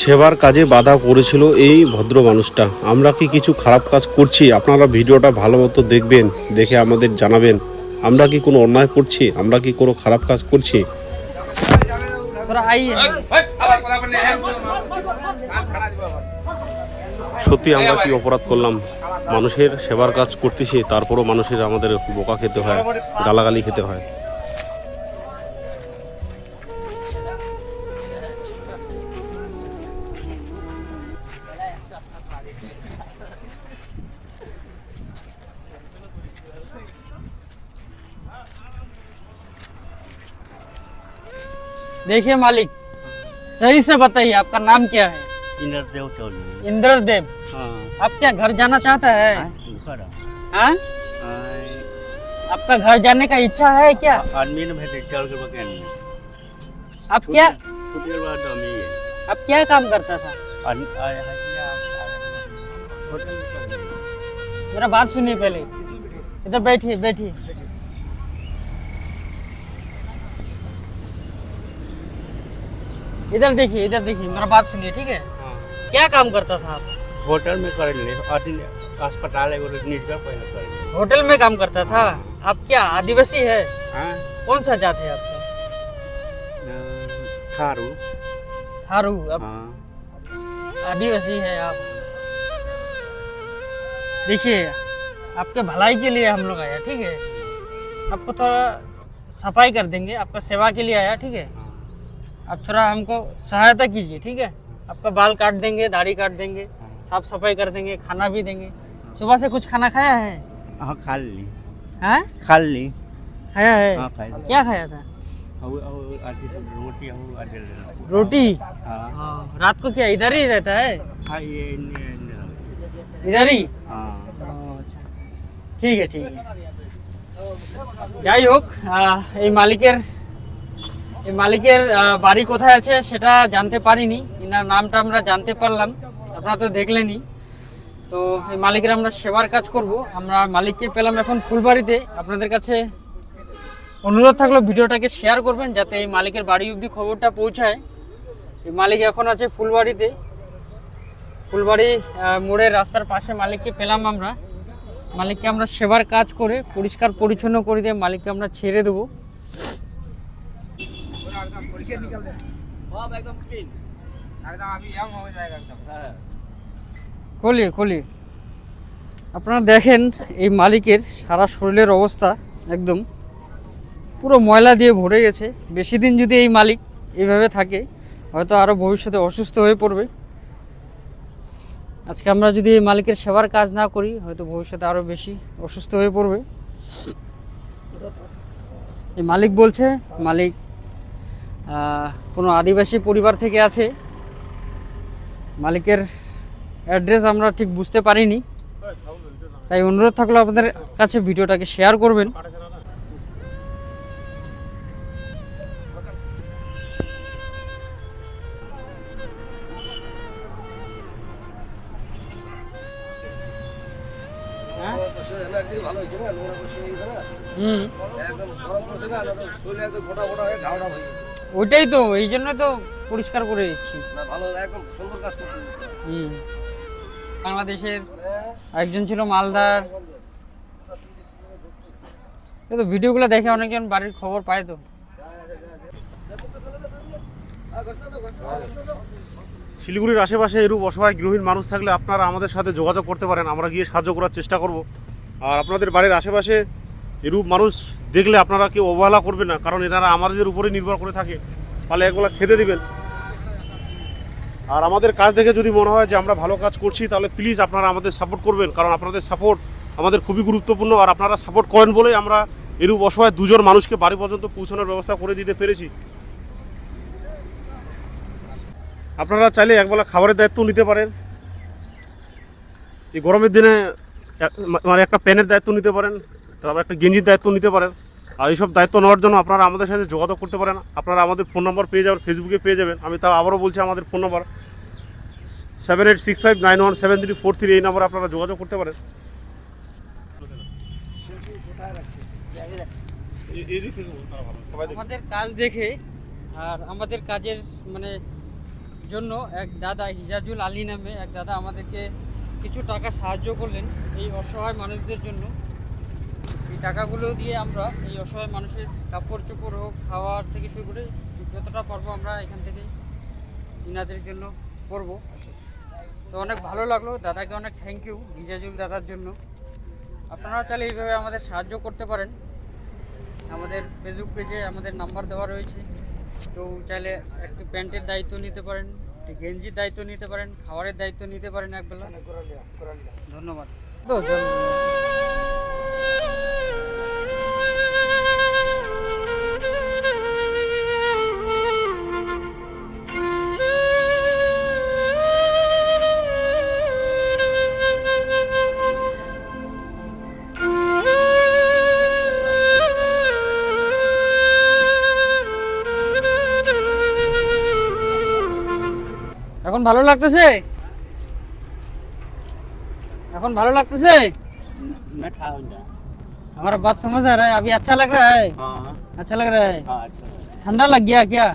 সেবার কাজে বাধা করেছিল এই ভদ্র মানুষটা। আমরা কি কিছু খারাপ কাজ করছি? আপনারা ভিডিওটা ভালো মতো দেখবেন দেখে আমাদের জানাবেন। আমরা কি কোনো অন্যায় করছি? আমরা কি কোনো খারাপ কাজ করছি? সত্যি আমরা কি অপরাধ করলাম? মানুষের সেবার কাজ করতেছি তারপরও মানুষের আমাদের বোকা খেতে হয় গালাগালি খেতে হয়। देखिए मालिक सही से बताइए आपका नाम क्या है? इंद्रदेव चौधरी इंद्र देव हाँ। आप क्या घर जाना चाहता है? हाँ आपका घर जाने का इच्छा है क्या? आदमी ने आप क्या आप क्या काम करता था? मेरा बात सुनिए पहले। इधर बैठिए बैठिए। इधर देखिए इधर देखिए मेरा बात सुनिए ठीक है? क्या काम करता था आप? होटल में कर अस्पताल है होटल में काम करता था? आप क्या आदिवासी है? हाँ। कौन सा जात है आपका? थारू। हारू आप हाँ। आदिवासी है आप। देखिए आपके भलाई के लिए हम लोग आया ठीक है? आपको थोड़ा सफ़ाई कर देंगे आपका सेवा के लिए आया ठीक है। आप थोड़ा हमको सहायता कीजिए ठीक है आपका बाल काट देंगे दाढ़ी काट देंगे साफ सफाई कर देंगे खाना भी देंगे सुबह से कुछ खाना खाया है हाँ खा ली हाँ खा ली खाया है हाँ खा ली क्या खाया था और और आधी तो रोटी और आधी रोटी हाँ हाँ, रात को क्या इधर ही रहता है हाँ ये इन्ने- इन्ने- इधर ही हाँ আচ্ছা। ঠিক আছে ঠিক আছে যাই হোক আহ, এই মালিকের এই মালিকের বাড়ি কোথায় আছে সেটা জানতে পারিনি। ইনার নামটা আমরা জানতে পারলাম, আপনারা তো দেখলেনই। তো এই মালিকের আমরা সেবার কাজ করব। আমরা মালিককে পেলাম এখন ফুলবাড়িতে। আপনাদের কাছে অনুরোধ থাকল ভিডিওটাকে শেয়ার করবেন, যাতে এই মালিকের বাড়ি অবধি খবরটা পৌঁছায়। এই মালিক এখন আছে ফুলবাড়িতে। ফুলবাড়ি মোড়ের রাস্তার পাশে মালিককে পেলাম আমরা। মালিককে আমরা সেবার কাজ করে পরিষ্কার পরিচ্ছন্ন করে দিয়ে মালিককে আমরা ছেড়ে দেবো। খুলিয়ে খুলিয়ে আপনারা দেখেন এই মালিকের সারা শরীরের অবস্থা একদম। পুরো ময়লা দিয়ে ভরে গেছে। বেশি দিন যদি এই মালিক এইভাবে থাকে হয়তো আরও ভবিষ্যতে অসুস্থ হয়ে পড়বে। আজকে আমরা যদি এই মালিকের সেবার কাজ না করি হয়তো ভবিষ্যতে আরও বেশি অসুস্থ হয়ে পড়বে। এই মালিক বলছে মালিক কোনো আদিবাসী পরিবার থেকে আছে। মালিকের অ্যাড্রেস আমরা ঠিক বুঝতে পারিনি। তাই অনুরোধ থাকল আপনাদের কাছে ভিডিওটাকে শেয়ার করবেন। হ্যাঁ? হুম। একদম গরম পড়ছে না শরীরে একদম গোটা গোটা হয়ে ঘাওড়া হয়ে ওইটাই তো এই জন্য তো পরিষ্কার করে দিচ্ছি। না ভালো একদম সুন্দর কাজ হুম। বাংলাদেশের একজন ছিল মালদার। এই তো ভিডিওগুলো দেখে অনেকজন বাড়ির খবর পায় তো। শিলিগুড়ির আশেপাশে এরূপ অসহায় গৃহহীন মানুষ থাকলে আপনারা আমাদের সাথে যোগাযোগ করতে পারেন আমরা গিয়ে সাহায্য করার চেষ্টা করব। আর আপনাদের বাড়ির আশেপাশে এরূপ মানুষ দেখলে আপনারা কেউ অবহেলা করবেন না, কারণ এনারা আমাদের উপরে নির্ভর করে থাকে। তাহলে একবেলা খেতে দিবেন। আর আমাদের কাজ দেখে যদি মনে হয় যে আমরা ভালো কাজ করছি, তাহলে প্লিজ আপনারা আমাদের সাপোর্ট করবেন, কারণ আপনাদের সাপোর্ট আমাদের খুবই গুরুত্বপূর্ণ, আর আপনারা সাপোর্ট করেন বলেই আমরা এরূপ অসহায় দুজন মানুষকে বাড়ি পর্যন্ত পৌঁছানোর ব্যবস্থা করে দিতে পেরেছি। আপনারা চাইলে একবেলা খাবারের দায়িত্ব নিতে পারেন। এই গরমের দিনে মানে একটা প্যানের দায়িত্ব নিতে পারেন। তারপর একটা গেঞ্জির দায়িত্ব নিতে পারেন। আর এইসব দায়িত্ব নেওয়ার জন্য আপনারা আমাদের সাথে যোগাযোগ করতে পারেন। আপনারা আমাদের ফোন নম্বর পেয়ে যাবেন, ফেসবুকে পেয়ে যাবেন। আমি তাও আবারও বলছি আমাদের phone number. Seven eight six five nine one seven three four three এই নম্বরে আপনারা যোগাযোগ করতে পারেন। আমাদের কাজ দেখে আর আমাদের কাজের মানে জন্য এক দাদা হিজাজুল আলী নামে এক দাদা আমাদেরকে কিছু টাকা সাহায্য করলেন এই অসহায় মানুষদের জন্য। এই টাকাগুলো দিয়ে আমরা এই অসহায় মানুষের কাপড় চোপড় হোক, খাওয়ার থেকে শুরু করে যতটা পারব আমরা এখান থেকে ইনাদের জন্য করব। তো অনেক ভালো লাগল। দাদাকে অনেক থ্যাংক ইউ হিজাজুল দাদার জন্য। আপনারা চাইলে এইভাবে আমাদের সাহায্য করতে পারেন। আমাদের ফেসবুক পেজে আমাদের নাম্বার দেওয়া রয়েছে। তো চাইলে একটু প্যান্টের দায়িত্ব নিতে পারেন, একটু গেঞ্জির দায়িত্ব নিতে পারেন, খাবারের দায়িত্ব নিতে পারেন একবেলা। ধন্যবাদ। এখন ভালো লাগতেছে এখন ভালো লাগতেছে हमारा बात समझ आ रहा है अभी अच्छा लग रहा है हाँ। अच्छा लग रहा है हाँ, अच्छा ठंडा लग गया क्या